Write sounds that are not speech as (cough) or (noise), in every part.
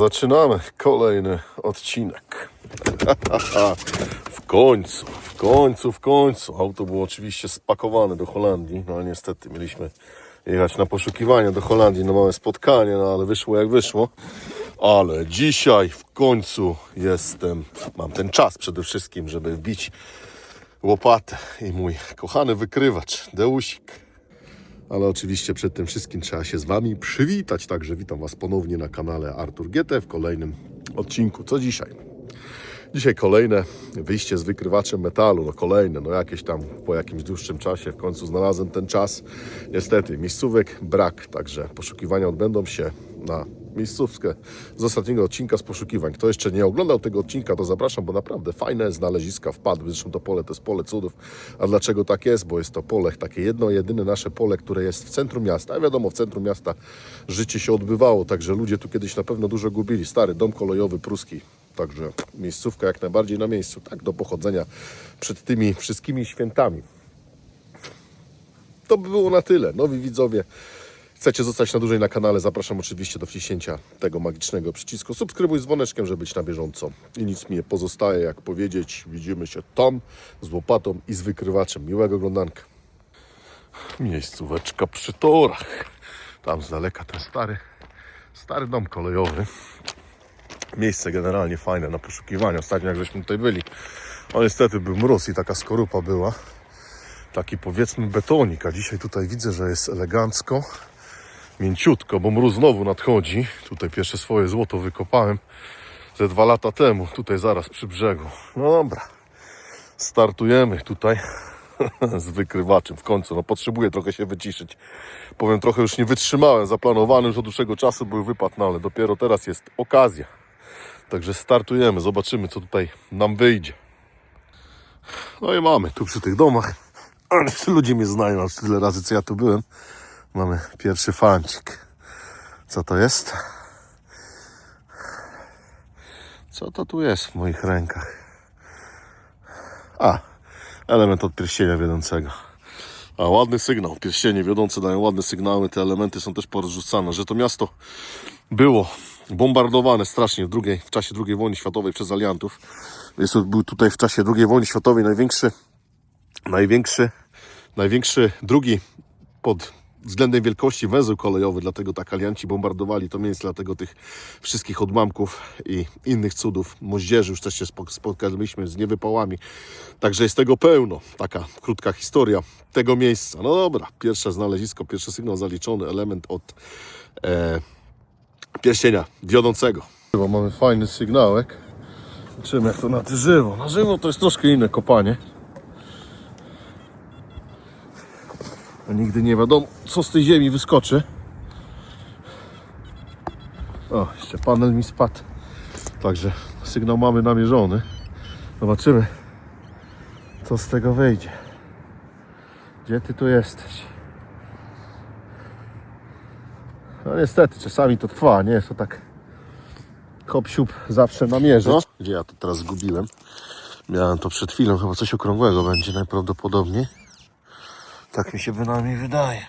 Zaczynamy kolejny odcinek. (laughs) w końcu, w końcu, w końcu. Auto było oczywiście spakowane do Holandii, no ale niestety mieliśmy jechać na poszukiwania do Holandii, na małe spotkanie, no ale wyszło jak wyszło. Ale dzisiaj w końcu jestem, mam ten czas przede wszystkim, żeby wbić łopatę i mój kochany wykrywacz, Deusik. Ale oczywiście przed tym wszystkim trzeba się z Wami przywitać. Także witam Was ponownie na kanale Artur GT w kolejnym odcinku. Co dzisiaj? Dzisiaj kolejne wyjście z wykrywaczem metalu. No kolejne, no jakieś tam po jakimś dłuższym czasie w końcu znalazłem ten czas. Niestety miejscówek brak, także poszukiwania odbędą się na miejscówkę z ostatniego odcinka z poszukiwań. Kto jeszcze nie oglądał tego odcinka, to zapraszam, bo naprawdę fajne znaleziska wpadły. Zresztą to pole to jest pole cudów. A dlaczego tak jest? Bo jest to pole, takie jedno, jedyne nasze pole, które jest w centrum miasta. A wiadomo, w centrum miasta życie się odbywało, także ludzie tu kiedyś na pewno dużo gubili. Stary dom kolejowy pruski. Także miejscówka jak najbardziej na miejscu, tak do pochodzenia przed tymi wszystkimi świętami. To by było na tyle. Nowi widzowie, chcecie zostać na dłużej na kanale, zapraszam oczywiście do wciśnięcia tego magicznego przycisku. Subskrybuj z dzwoneczkiem, żeby być na bieżąco. I nic mi nie pozostaje, jak powiedzieć, widzimy się tam z łopatą i z wykrywaczem. Miłego oglądanka. Miejscóweczka przy torach. Tam z daleka ten stary, stary dom kolejowy. Miejsce generalnie fajne na poszukiwania. Ostatnio jak żeśmy tutaj byli, no niestety był mróz i taka skorupa była. Taki powiedzmy betonik, a dzisiaj tutaj widzę, że jest elegancko, mięciutko, bo mróz znowu nadchodzi. Tutaj pierwsze swoje złoto wykopałem ze dwa lata temu, tutaj zaraz przy brzegu. No dobra, startujemy tutaj (laughs) z wykrywaczem w końcu. No potrzebuję trochę się wyciszyć. Powiem, trochę już nie wytrzymałem. Zaplanowany już od dłuższego czasu był wypad, no ale dopiero teraz jest okazja. Także startujemy, zobaczymy co tutaj nam wyjdzie. No i mamy tu przy tych domach. Ale (laughs) ludzie mnie znają, aż tyle razy co ja tu byłem. Mamy pierwszy fancik. Co to jest? Co to tu jest w moich rękach? A, element od pierścienia wiodącego. A ładny sygnał. Pierścienie wiodące dają ładne sygnały. Te elementy są też porozrzucane, że to miasto było bombardowane strasznie w, drugiej, w czasie II wojny światowej przez aliantów. Jest, był tutaj w czasie II wojny światowej największy, największy, największy drugi pod względem wielkości węzeł kolejowy, dlatego tak alianci bombardowali to miejsce, dlatego tych wszystkich odłamków i innych cudów, moździerzy już też się spotkaliśmy z niewypałami, także jest tego pełno, taka krótka historia tego miejsca. No dobra, pierwsze znalezisko, pierwszy sygnał zaliczony, element od e, pierścienia wiodącego. Mamy fajny sygnałek. Zobaczymy jak to na żywo. Na żywo to jest troszkę inne kopanie. A nigdy nie wiadomo co z tej ziemi wyskoczy. O, jeszcze panel mi spadł. Także sygnał mamy namierzony. Zobaczymy co z tego wyjdzie. Gdzie ty tu jesteś? No niestety, czasami to trwa, nie jest to tak hop zawsze namierzyć. No, gdzie ja to teraz zgubiłem? Miałem to przed chwilą, chyba coś okrągłego będzie najprawdopodobniej. Tak mi się bynajmniej wydaje.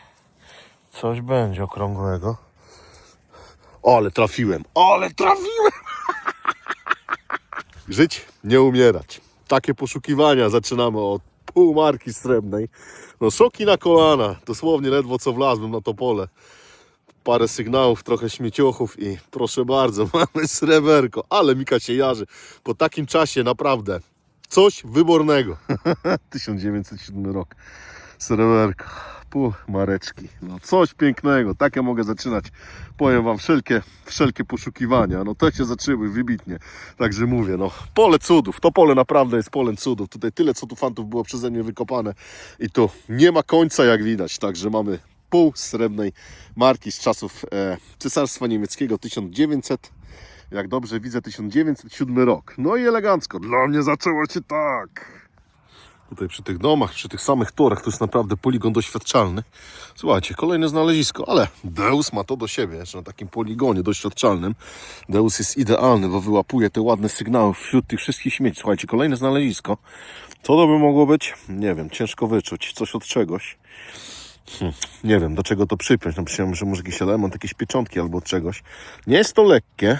Coś będzie okrągłego. O, ale trafiłem, ale trafiłem! (laughs) Żyć, nie umierać. Takie poszukiwania zaczynamy od półmarki srebrnej. No szoki na kolana, dosłownie ledwo co wlazłem na to pole parę sygnałów, trochę śmieciochów i proszę bardzo, (laughs) mamy sreberko, ale Mika się jarzy. Po takim czasie naprawdę coś wybornego. (laughs) 1907 rok. Sreberko, pół mareczki. No coś pięknego, tak ja mogę zaczynać. Powiem wam wszelkie, wszelkie poszukiwania. No to się zaczęły wybitnie. Także mówię, no pole cudów. To pole naprawdę jest polem cudów. Tutaj tyle co tu fantów było przeze mnie wykopane i tu nie ma końca jak widać. Także mamy pół srebrnej marki z czasów e, Cesarstwa Niemieckiego 1900, jak dobrze widzę, 1907 rok. No i elegancko. Dla mnie zaczęło się tak. Tutaj przy tych domach, przy tych samych torach to jest naprawdę poligon doświadczalny. Słuchajcie, kolejne znalezisko, ale Deus ma to do siebie, że na takim poligonie doświadczalnym Deus jest idealny, bo wyłapuje te ładne sygnały wśród tych wszystkich śmieci. Słuchajcie, kolejne znalezisko. Co to by mogło być? Nie wiem, ciężko wyczuć. Coś od czegoś. Hmm, nie wiem, do czego to przypiąć. No myślałem, że może jakiś element, jakieś pieczątki albo czegoś. Nie jest to lekkie,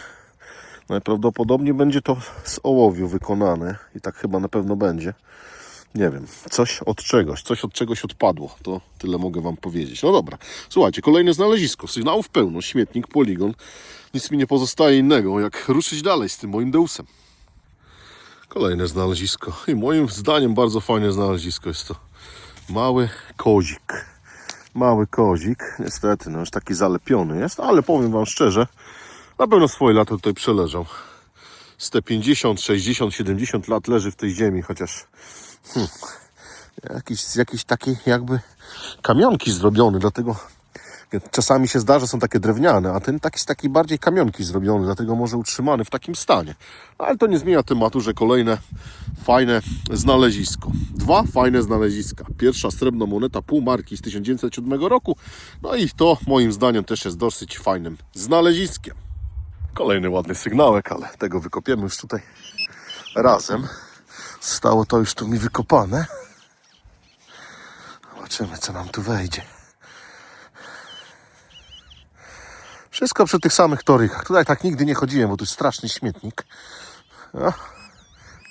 Najprawdopodobniej będzie to z ołowiu wykonane i tak chyba na pewno będzie. Nie wiem, coś od czegoś, coś od czegoś odpadło, to tyle mogę Wam powiedzieć. No dobra, słuchajcie, kolejne znalezisko, sygnałów pełno, śmietnik, poligon. Nic mi nie pozostaje innego, jak ruszyć dalej z tym moim deusem. Kolejne znalezisko i moim zdaniem bardzo fajne znalezisko jest to mały kozik. Mały kozik, niestety, no już taki zalepiony jest, ale powiem Wam szczerze, na pewno swoje lata tutaj przeleżał. Z te 50, 60, 70 lat leży w tej ziemi, chociaż hmm, jakiś, z jakiejś takiej jakby kamionki zrobiony, dlatego czasami się zdarza, są takie drewniane, a ten taki z bardziej kamionki zrobiony, dlatego może utrzymany w takim stanie. No, ale to nie zmienia tematu, że kolejne fajne znalezisko. Dwa fajne znaleziska. Pierwsza srebrna moneta półmarki z 1907 roku, no i to moim zdaniem też jest dosyć fajnym znaleziskiem. Kolejny ładny sygnałek, ale tego wykopiemy już tutaj razem. Stało to już tu mi wykopane. Zobaczymy, co nam tu wejdzie. Wszystko przy tych samych torykach. Tutaj tak nigdy nie chodziłem, bo tu jest straszny śmietnik. O,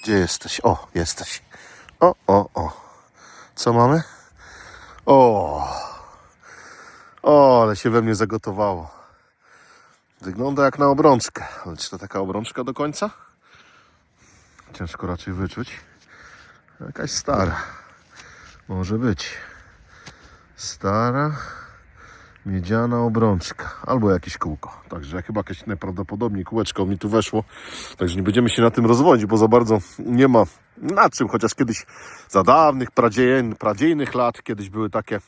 gdzie jesteś? O, jesteś. O, o, o. Co mamy? O, o, ale się we mnie zagotowało. Wygląda jak na obrączkę. Ale czy to taka obrączka do końca? Ciężko raczej wyczuć. Jakaś stara. Może być. Stara miedziana obrączka. Albo jakieś kółko. Także chyba jakieś najprawdopodobniej kółeczko mi tu weszło. Także nie będziemy się na tym rozwodzić, bo za bardzo nie ma na czym. Chociaż kiedyś za dawnych, pradziejnych, lat kiedyś były takie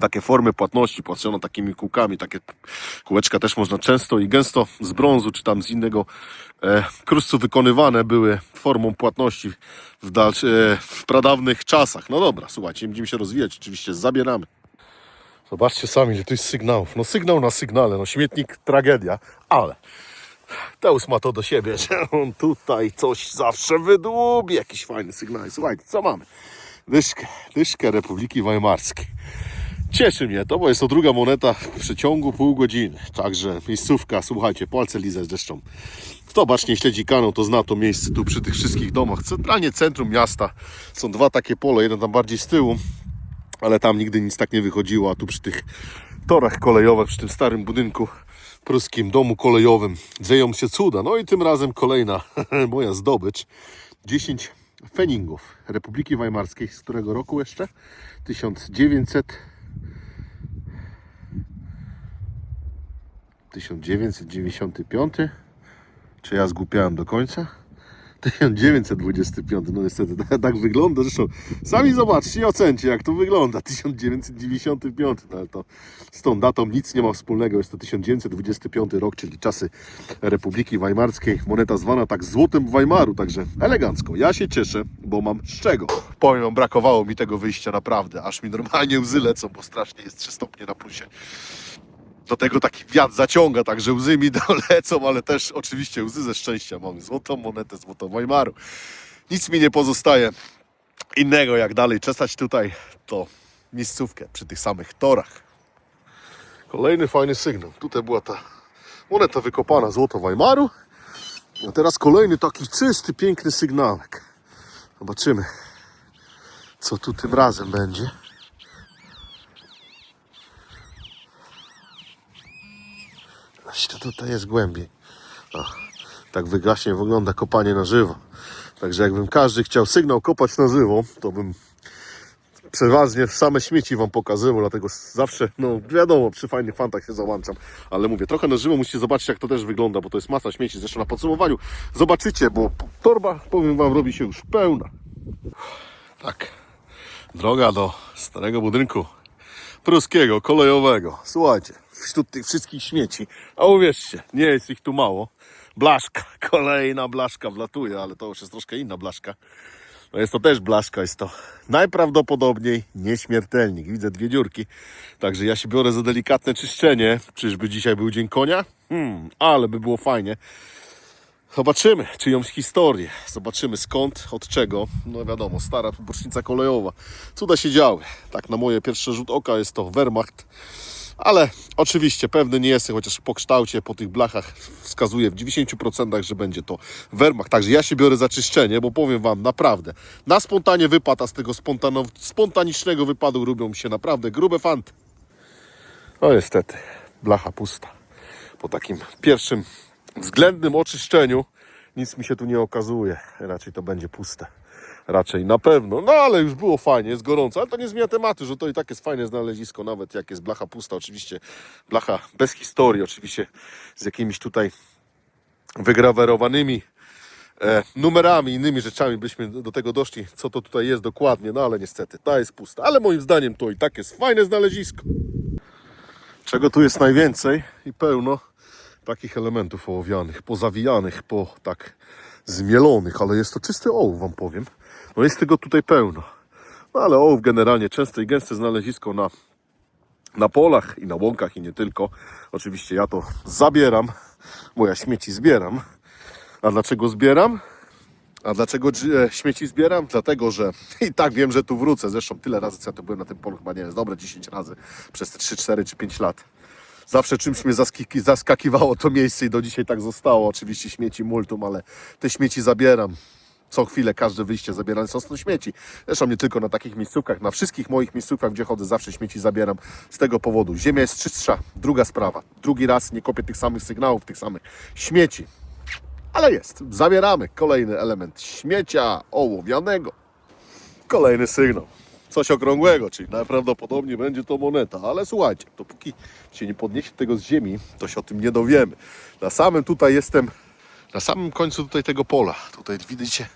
takie formy płatności płacono takimi kółkami, takie kółeczka też można często i gęsto z brązu czy tam z innego e, kruszcu wykonywane były formą płatności w, dalszy, e, w pradawnych czasach. No dobra, słuchajcie, będziemy się rozwijać, oczywiście zabieramy. Zobaczcie sami, ile tu jest sygnałów. No sygnał na sygnale, no śmietnik tragedia, ale Teus ma to do siebie, (laughs) że on tutaj coś zawsze wydłubi, jakiś fajny sygnał. Słuchajcie, co mamy? Dyszkę, dyszkę Republiki Weimarskiej. Cieszy mnie to, bo jest to druga moneta w przeciągu pół godziny. Także miejscówka, słuchajcie, palce lizać zresztą. Kto bacznie śledzi kanał, to zna to miejsce tu przy tych wszystkich domach. Centralnie centrum miasta są dwa takie pole, jeden tam bardziej z tyłu, ale tam nigdy nic tak nie wychodziło, a tu przy tych torach kolejowych, przy tym starym budynku pruskim domu kolejowym dzieją się cuda. No i tym razem kolejna (laughs) moja zdobycz. 10 feningów Republiki Weimarskiej. Z którego roku jeszcze? 1900 1995? Czy ja zgłupiałem do końca? (laughs) 1925, no niestety tak, tak wygląda. Zresztą sami zobaczcie i ocencie, jak to wygląda. 1995, no ale to z tą datą nic nie ma wspólnego. Jest to 1925 rok, czyli czasy Republiki Weimarskiej. Moneta zwana tak złotem Weimaru, także elegancko. Ja się cieszę, bo mam z czego. Powiem brakowało mi tego wyjścia naprawdę, aż mi normalnie łzy lecą, bo strasznie jest 3 stopnie na plusie do tego taki wiatr zaciąga, także łzy mi (laughs) dolecą, ale też oczywiście łzy ze szczęścia. Mam złotą monetę, złotą Weimaru. Nic mi nie pozostaje innego, jak dalej czesać tutaj to miejscówkę przy tych samych torach. Kolejny fajny sygnał. Tutaj była ta moneta wykopana złoto Weimaru. A teraz kolejny taki czysty, piękny sygnałek. Zobaczymy, co tu tym razem będzie. Aś to tutaj jest głębiej. Tak wygaśnie wygląda kopanie na żywo. Także jakbym każdy chciał sygnał kopać na żywo, to bym przeważnie same śmieci wam pokazywał, dlatego zawsze, no wiadomo, przy fajnych fantach się załączam, ale mówię, trochę na żywo musicie zobaczyć, jak to też wygląda, bo to jest masa śmieci, zresztą na podsumowaniu zobaczycie, bo torba, powiem wam, robi się już pełna. Tak, droga do starego budynku pruskiego, kolejowego. Słuchajcie, wśród tych wszystkich śmieci, a uwierzcie, nie jest ich tu mało. Blaszka, (laughs) kolejna blaszka wlatuje, ale to już jest troszkę inna blaszka. No jest to też blaszka, jest to najprawdopodobniej nieśmiertelnik. Widzę dwie dziurki, także ja się biorę za delikatne czyszczenie. Czyżby dzisiaj był dzień konia? Hmm, ale by było fajnie. Zobaczymy czyjąś historię, zobaczymy skąd, od czego. No wiadomo, stara bocznica kolejowa. Cuda się działy. Tak na moje pierwszy rzut oka jest to Wehrmacht. Ale oczywiście pewny nie jestem, chociaż po kształcie, po tych blachach wskazuje w 90%, że będzie to Wehrmacht. Także ja się biorę za czyszczenie, bo powiem Wam naprawdę, na spontanie wypad, a z tego spontano- spontanicznego wypadu robią mi się naprawdę grube fanty. No niestety, blacha pusta. Po takim pierwszym względnym oczyszczeniu nic mi się tu nie okazuje. Raczej to będzie puste. Raczej na pewno. No ale już było fajnie, jest gorąco. Ale to nie zmienia tematu, że to i tak jest fajne znalezisko, nawet jak jest blacha pusta. Oczywiście blacha bez historii, oczywiście z jakimiś tutaj wygrawerowanymi e, numerami, innymi rzeczami byśmy do tego doszli, co to tutaj jest dokładnie. No ale niestety, ta jest pusta. Ale moim zdaniem to i tak jest fajne znalezisko. Czego tu jest najwięcej i pełno takich elementów ołowianych, pozawijanych, po tak zmielonych, ale jest to czysty ołów, wam powiem. No jest tego tutaj pełno. No ale ołów generalnie częste i gęste znalezisko na, na polach i na łąkach i nie tylko. Oczywiście ja to zabieram, bo ja śmieci zbieram. A dlaczego zbieram? A dlaczego e, śmieci zbieram? Dlatego, że (laughs) i tak wiem, że tu wrócę. Zresztą tyle razy, co ja tu byłem na tym polu, chyba nie z dobre 10 razy przez te 3, 4 czy 5 lat. Zawsze czymś mnie zaskakiwało to miejsce i do dzisiaj tak zostało. Oczywiście śmieci multum, ale te śmieci zabieram. Co chwilę każde wyjście zabierane są stąd śmieci. Zresztą nie tylko na takich miejscówkach, na wszystkich moich miejscówkach, gdzie chodzę, zawsze śmieci zabieram z tego powodu. Ziemia jest czystsza. Druga sprawa. Drugi raz nie kopię tych samych sygnałów, tych samych śmieci. Ale jest. Zabieramy kolejny element śmiecia ołowianego. Kolejny sygnał. Coś okrągłego, czyli najprawdopodobniej będzie to moneta. Ale słuchajcie, dopóki się nie podniesie tego z ziemi, to się o tym nie dowiemy. Na samym tutaj jestem, na samym końcu tutaj tego pola. Tutaj widzicie,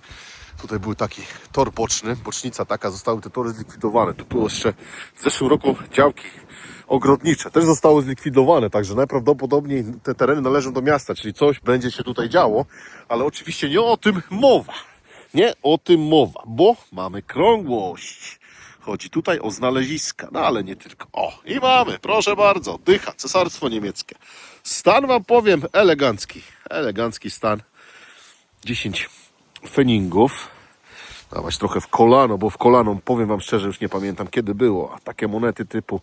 tutaj był taki tor boczny, bocznica taka, zostały te tory zlikwidowane. Tu było jeszcze w zeszłym roku działki ogrodnicze, też zostały zlikwidowane, także najprawdopodobniej te tereny należą do miasta, czyli coś będzie się tutaj działo, ale oczywiście nie o tym mowa. Nie o tym mowa, bo mamy krągłość. Chodzi tutaj o znaleziska, no ale nie tylko. O, i mamy, proszę bardzo, dycha, cesarstwo niemieckie. Stan wam powiem elegancki, elegancki stan. 10 feningów. Dawać trochę w kolano, bo w kolano, powiem wam szczerze, już nie pamiętam kiedy było, a takie monety typu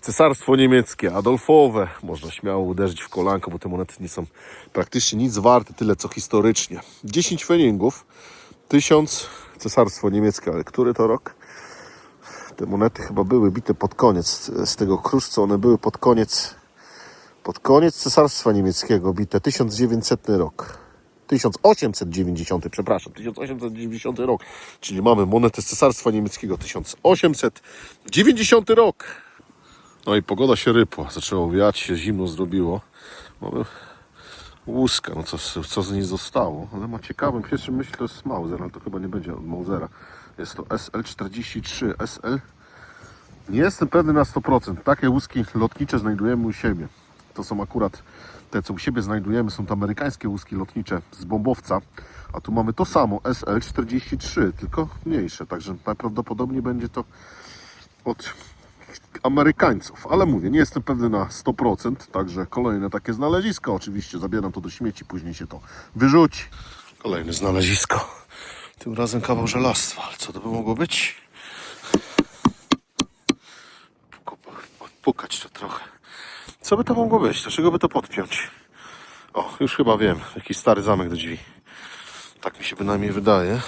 Cesarstwo Niemieckie, Adolfowe, można śmiało uderzyć w kolanko, bo te monety nie są praktycznie nic warte, tyle co historycznie. 10 feningów, 1000 Cesarstwo Niemieckie, ale który to rok? Te monety chyba były bite pod koniec z tego kruszcu, one były pod koniec pod koniec Cesarstwa Niemieckiego bite 1900 rok. 1890, przepraszam, 1890 rok, czyli mamy monetę z Cesarstwa Niemieckiego 1890 rok. No i pogoda się rypła, zaczęło wiać, się zimno zrobiło. Mamy no co, co z niej zostało, ale ma ciekawym pierwszym myśl to jest Mauser, ale to chyba nie będzie od Mausera. Jest to SL43, SL. Nie jestem pewny na 100%. Takie łuski lotnicze znajdujemy u siebie. To są akurat te, co u siebie znajdujemy, są to amerykańskie łuski lotnicze z bombowca. A tu mamy to samo, SL43, tylko mniejsze. Także najprawdopodobniej będzie to od Amerykańców, ale mówię, nie jestem pewny na 100%, także kolejne takie znalezisko, oczywiście zabieram to do śmieci, później się to wyrzuci. Kolejne znalezisko, tym razem kawał żelastwa, ale co to by mogło być? Pukać to trochę. Co by to mogło być? Do czego by to podpiąć? O, już chyba wiem, jakiś stary zamek do drzwi. Tak mi się bynajmniej wydaje.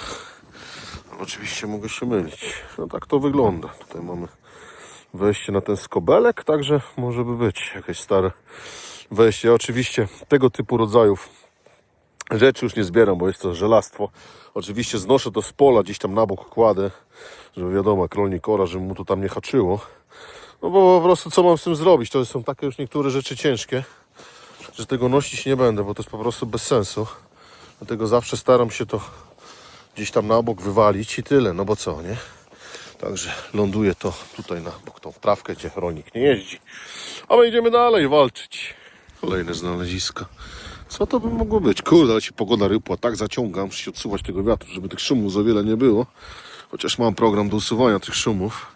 Ale oczywiście mogę się mylić. No tak to wygląda. Tutaj mamy wejście na ten skobelek, także może by być jakieś stare wejście. Ja oczywiście tego typu rodzajów rzeczy już nie zbieram, bo jest to żelastwo. Oczywiście znoszę to z pola, gdzieś tam na bok kładę, żeby wiadomo, jak rolnik ora, żeby mu to tam nie haczyło. No bo po prostu co mam z tym zrobić? To są takie już niektóre rzeczy ciężkie, że tego nosić nie będę, bo to jest po prostu bez sensu. Dlatego zawsze staram się to gdzieś tam na bok wywalić i tyle, no bo co, nie? Także ląduje to tutaj na bok tą wprawkę, gdzie rolnik nie jeździ. A my idziemy dalej walczyć. Kolejne znalezisko. Co to by mogło być? Kurde, ale się pogoda rypła, tak zaciągam, muszę się odsuwać tego wiatru, żeby tych szumów za wiele nie było. Chociaż mam program do usuwania tych szumów.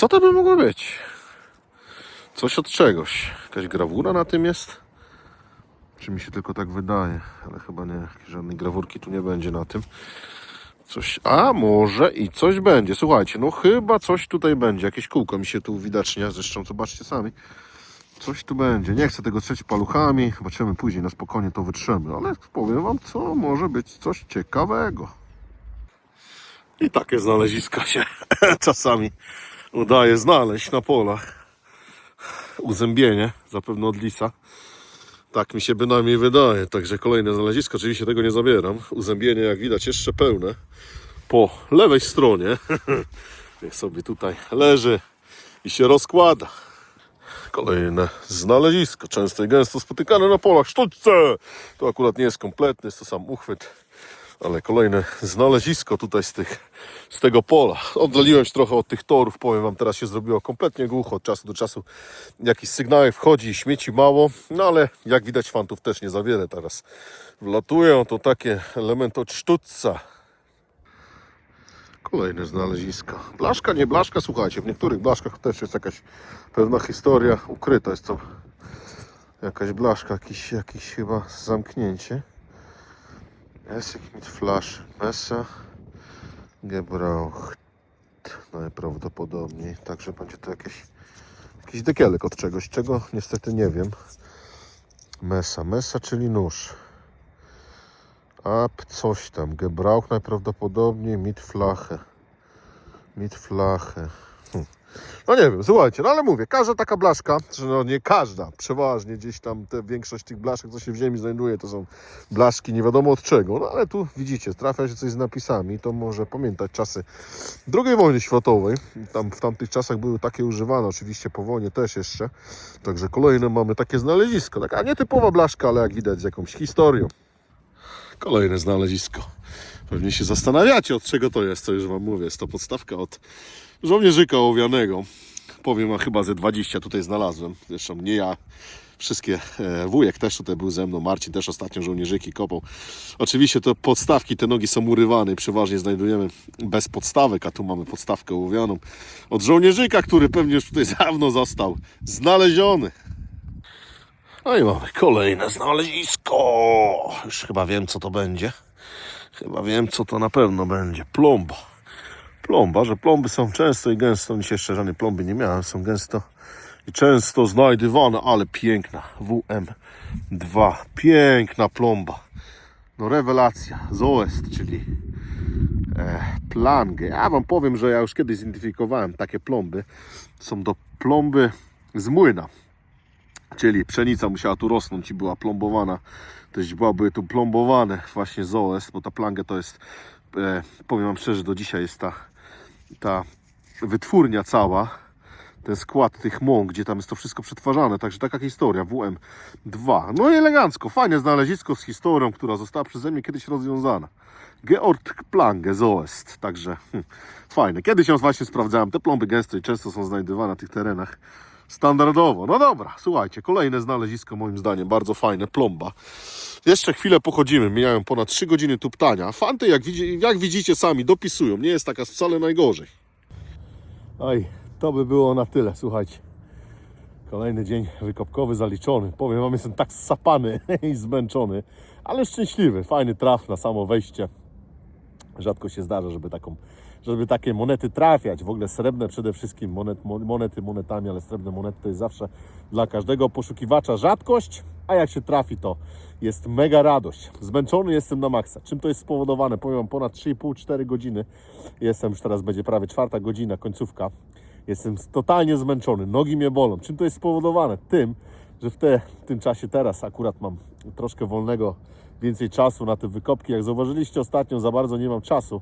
Co to by mogło być? Coś od czegoś. Jakaś grawura na tym jest? Czy mi się tylko tak wydaje? Ale chyba nie. Żadnej grawurki tu nie będzie na tym. Coś, a może i coś będzie. Słuchajcie, no chyba coś tutaj będzie. Jakieś kółko mi się tu uwidacznia. Zresztą zobaczcie sami. Coś tu będzie. Nie chcę tego trzeć paluchami. Zobaczymy później, na spokojnie to wytrzemy. Ale powiem wam, co może być coś ciekawego. I takie znaleziska się (laughs) czasami udaje znaleźć na polach. Uzębienie, zapewne od lisa. Tak mi się bynajmniej wydaje. Także kolejne znalezisko. Oczywiście tego nie zabieram. Uzębienie, jak widać, jeszcze pełne. Po lewej stronie. (laughs) Sobie tutaj leży i się rozkłada. Kolejne znalezisko, często i gęsto spotykane na polach sztućce. To akurat nie jest kompletny, jest to sam uchwyt, ale kolejne znalezisko tutaj z, tych, z tego pola. Oddaliłem się trochę od tych torów, powiem Wam, teraz się zrobiło kompletnie głucho. Od czasu do czasu jakiś sygnał wchodzi, śmieci mało, no ale jak widać fantów też nie za wiele teraz wlatują. To takie elementy od sztućca. Kolejne znalezisko. Blaszka, nie blaszka, słuchajcie, w niektórych blaszkach też jest jakaś pewna historia ukryta. Jest to jakaś blaszka, jakiś, jakiś chyba zamknięcie. Esek mit flash, Messa, Gebraucht. Najprawdopodobniej. Także będzie to jakieś, jakiś dekielek od czegoś, czego niestety nie wiem. Messa, Messa, czyli nóż. Ab coś tam. Gebrauch najprawdopodobniej mit flache. Mit flache. Hm. No nie wiem, słuchajcie, no ale mówię, każda taka blaszka, czy no nie każda, przeważnie gdzieś tam te, większość tych blaszek, co się w ziemi znajduje, to są blaszki nie wiadomo od czego, no ale tu widzicie, trafia się coś z napisami, to może pamiętać czasy II wojny światowej, tam w tamtych czasach były takie używane, oczywiście po wojnie też jeszcze, także kolejne mamy takie znalezisko, taka nietypowa blaszka, ale jak widać z jakąś historią. Kolejne znalezisko. Pewnie się zastanawiacie, od czego to jest, co już Wam mówię. Jest to podstawka od żołnierzyka ołowianego. Powiem, a chyba ze 20 tutaj znalazłem. Zresztą nie ja, wszystkie. E, wujek też tutaj był ze mną, Marcin też ostatnio żołnierzyki kopał. Oczywiście te podstawki, te nogi są urywane przeważnie znajdujemy bez podstawek, a tu mamy podstawkę ołowioną od żołnierzyka, który pewnie już tutaj (laughs) dawno został znaleziony. No i mamy kolejne znalezisko. Już chyba wiem, co to będzie. Chyba wiem, co to na pewno będzie. Plomba. Plomba, że plomby są często i gęsto. Dzisiaj jeszcze żadnej plomby nie miałem. Są gęsto i często znajdywane, ale piękna. WM2. Piękna plomba. No rewelacja. Zoest, czyli e, plangę. Ja wam powiem, że ja już kiedyś zidentyfikowałem takie plomby. Są to plomby z młyna czyli pszenica musiała tu rosnąć i była plombowana. Też byłaby tu plombowane właśnie z OS, bo ta planga to jest, e, powiem Wam szczerze, do dzisiaj jest ta, ta wytwórnia cała, ten skład tych mąk, gdzie tam jest to wszystko przetwarzane. Także taka historia, WM2. No i elegancko, fajne znalezisko z historią, która została przeze mnie kiedyś rozwiązana. Georg Plange z OS. Także hm, fajne. Kiedyś ją właśnie sprawdzałem. Te plomby gęsto i często są znajdywane na tych terenach standardowo. No dobra, słuchajcie, kolejne znalezisko moim zdaniem, bardzo fajne, plomba. Jeszcze chwilę pochodzimy, miałem ponad 3 godziny tuptania. Fanty, jak, widzi, jak widzicie sami, dopisują, nie jest taka wcale najgorzej. Oj, to by było na tyle, słuchajcie. Kolejny dzień wykopkowy zaliczony. Powiem wam, jestem tak sapany (laughs) i zmęczony, ale szczęśliwy. Fajny traf na samo wejście. Rzadko się zdarza, żeby taką, żeby takie monety trafiać. W ogóle srebrne przede wszystkim monet, mon- monety monetami, ale srebrne monety to jest zawsze dla każdego poszukiwacza rzadkość, a jak się trafi, to jest mega radość. Zmęczony jestem na maksa. Czym to jest spowodowane? Powiem wam, ponad 3,5-4 godziny. Jestem już teraz będzie prawie czwarta godzina, końcówka. Jestem totalnie zmęczony, nogi mnie bolą. Czym to jest spowodowane? Tym, że w, te, w tym czasie teraz akurat mam troszkę wolnego, więcej czasu na te wykopki. Jak zauważyliście ostatnio, za bardzo nie mam czasu.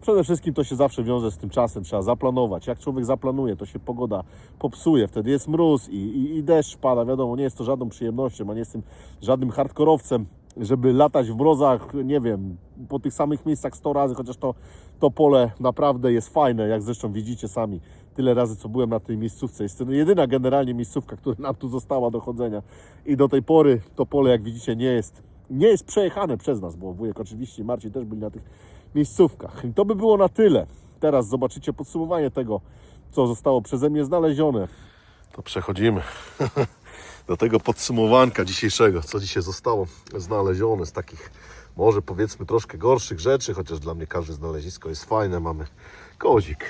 Przede wszystkim to się zawsze wiąże z tym czasem, trzeba zaplanować. Jak człowiek zaplanuje, to się pogoda popsuje, wtedy jest mróz i, i, i deszcz pada. Wiadomo, nie jest to żadną przyjemnością, a nie jestem żadnym hardkorowcem, żeby latać w mrozach, nie wiem, po tych samych miejscach 100 razy, chociaż to, to pole naprawdę jest fajne, jak zresztą widzicie sami. Tyle razy, co byłem na tej miejscówce. Jest to jedyna generalnie miejscówka, która nam tu została do chodzenia. I do tej pory to pole, jak widzicie, nie jest, nie jest przejechane przez nas, bo wujek oczywiście Marcin też byli na tych miejscówkach. I to by było na tyle. Teraz zobaczycie podsumowanie tego, co zostało przeze mnie znalezione. To przechodzimy (laughs) do tego podsumowanka dzisiejszego, co dzisiaj zostało znalezione z takich może powiedzmy troszkę gorszych rzeczy, chociaż dla mnie każde znalezisko jest fajne. Mamy kozik.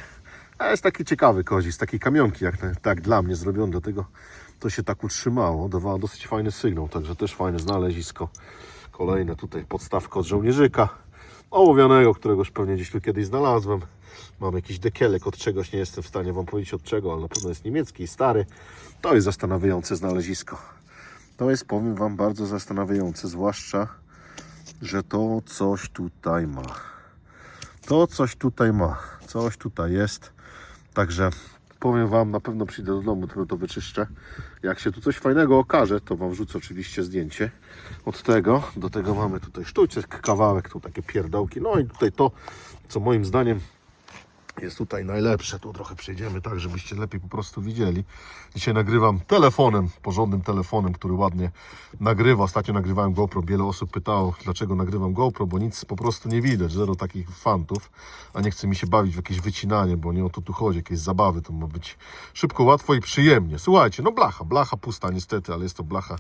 A jest taki ciekawy kozik, z takiej kamionki, jak tak dla mnie zrobiony, dlatego to się tak utrzymało. Dawało dosyć fajny sygnał, także też fajne znalezisko. Kolejne tutaj podstawka od żołnierzyka ołowianego, którego już pewnie gdzieś tu kiedyś znalazłem. Mam jakiś dekielek od czegoś, nie jestem w stanie Wam powiedzieć od czego, ale na pewno jest niemiecki i stary. To jest zastanawiające znalezisko. To jest, powiem Wam, bardzo zastanawiające, zwłaszcza, że to coś tutaj ma. To coś tutaj ma. Coś tutaj jest. Także powiem Wam, na pewno przyjdę do domu, to wyczyszczę. Jak się tu coś fajnego okaże, to Wam wrzucę oczywiście zdjęcie od tego. Do tego mamy tutaj sztuczek, kawałek, tu takie pierdołki. No i tutaj to, co moim zdaniem jest tutaj najlepsze. Tu trochę przejdziemy tak, żebyście lepiej po prostu widzieli. Dzisiaj nagrywam telefonem, porządnym telefonem, który ładnie nagrywa. Ostatnio nagrywałem GoPro. Wiele osób pytało, dlaczego nagrywam GoPro, bo nic po prostu nie widać. Zero takich fantów, a nie chce mi się bawić w jakieś wycinanie, bo nie o to tu chodzi. Jakieś zabawy, to ma być szybko, łatwo i przyjemnie. Słuchajcie, no blacha, blacha pusta niestety, ale jest to blacha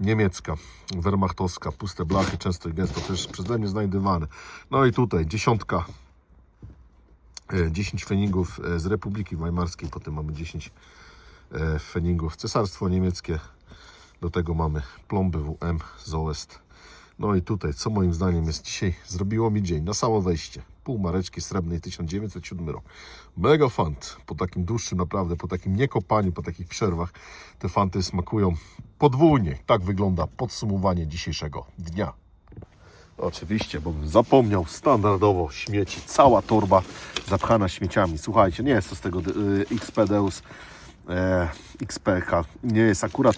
niemiecka, wehrmachtowska, puste blachy, często i gęsto też przeze mnie znajdywane. No i tutaj dziesiątka 10 feningów e, z Republiki Weimarskiej, potem mamy 10 e, feningów Cesarstwo Niemieckie, do tego mamy plomby WM z Oest. No i tutaj, co moim zdaniem jest dzisiaj, zrobiło mi dzień, na samo wejście, pół mareczki srebrnej 1907 rok. Mega fant, po takim dłuższym naprawdę, po takim niekopaniu, po takich przerwach, te fanty smakują podwójnie. Tak wygląda podsumowanie dzisiejszego dnia. Oczywiście, bo bym zapomniał, standardowo śmieci, cała torba zapchana śmieciami. Słuchajcie, nie jest to z tego y, XPDeus e, XPH, nie jest akurat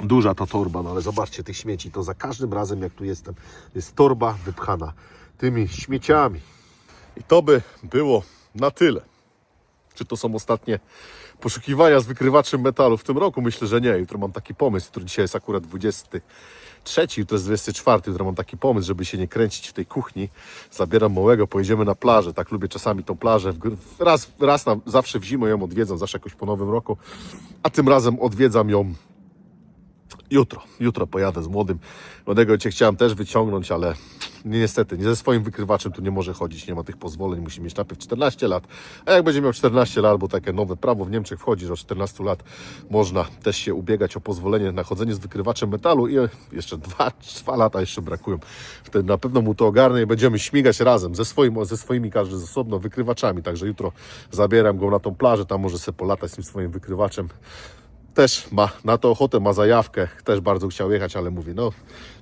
duża ta torba, no ale zobaczcie tych śmieci, to za każdym razem jak tu jestem, jest torba wypchana tymi śmieciami. I to by było na tyle. Czy to są ostatnie poszukiwania z wykrywaczem metalu w tym roku? Myślę, że nie. Jutro mam taki pomysł, który dzisiaj jest akurat 23, jutro jest 24. Jutro mam taki pomysł, żeby się nie kręcić w tej kuchni. Zabieram małego, pojedziemy na plażę. Tak lubię czasami tą plażę. Raz, raz na, zawsze w zimę ją odwiedzam, zawsze jakoś po nowym roku. A tym razem odwiedzam ją Jutro, jutro pojadę z młodym. Młodego cię chciałem też wyciągnąć, ale niestety, nie ze swoim wykrywaczem tu nie może chodzić, nie ma tych pozwoleń, musi mieć najpierw 14 lat. A jak będzie miał 14 lat, bo takie nowe prawo w Niemczech wchodzi, że od 14 lat można też się ubiegać o pozwolenie na chodzenie z wykrywaczem metalu i jeszcze 2, 2 lata jeszcze brakują. Wtedy na pewno mu to ogarnę i będziemy śmigać razem ze, swoim, ze swoimi, każdy z osobno, wykrywaczami. Także jutro zabieram go na tą plażę, tam może sobie polatać z tym swoim wykrywaczem też ma na to ochotę, ma zajawkę, też bardzo chciał jechać, ale mówi, no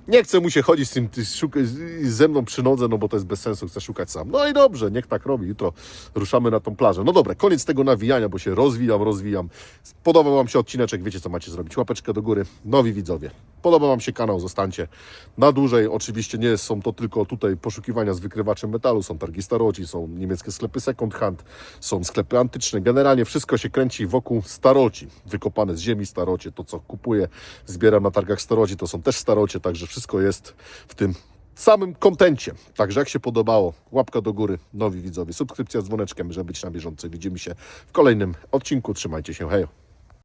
nie chce mu się chodzić z tym, z- ze mną przy nodze, no bo to jest bez sensu, chce szukać sam. No i dobrze, niech tak robi, jutro ruszamy na tą plażę. No dobra, koniec tego nawijania, bo się rozwijam, rozwijam. Podobał Wam się odcineczek, wiecie co macie zrobić, łapeczkę do góry, nowi widzowie. Podoba Wam się kanał, zostańcie na dłużej. Oczywiście nie są to tylko tutaj poszukiwania z wykrywaczem metalu, są targi staroci, są niemieckie sklepy second hand, są sklepy antyczne. Generalnie wszystko się kręci wokół staroci, wykopane z ziemi starocie. To, co kupuję, zbieram na targach staroci, to są też starocie, także wszystko jest w tym samym kontencie. Także jak się podobało, łapka do góry, nowi widzowie, subskrypcja z dzwoneczkiem, żeby być na bieżąco. Widzimy się w kolejnym odcinku. Trzymajcie się, hej!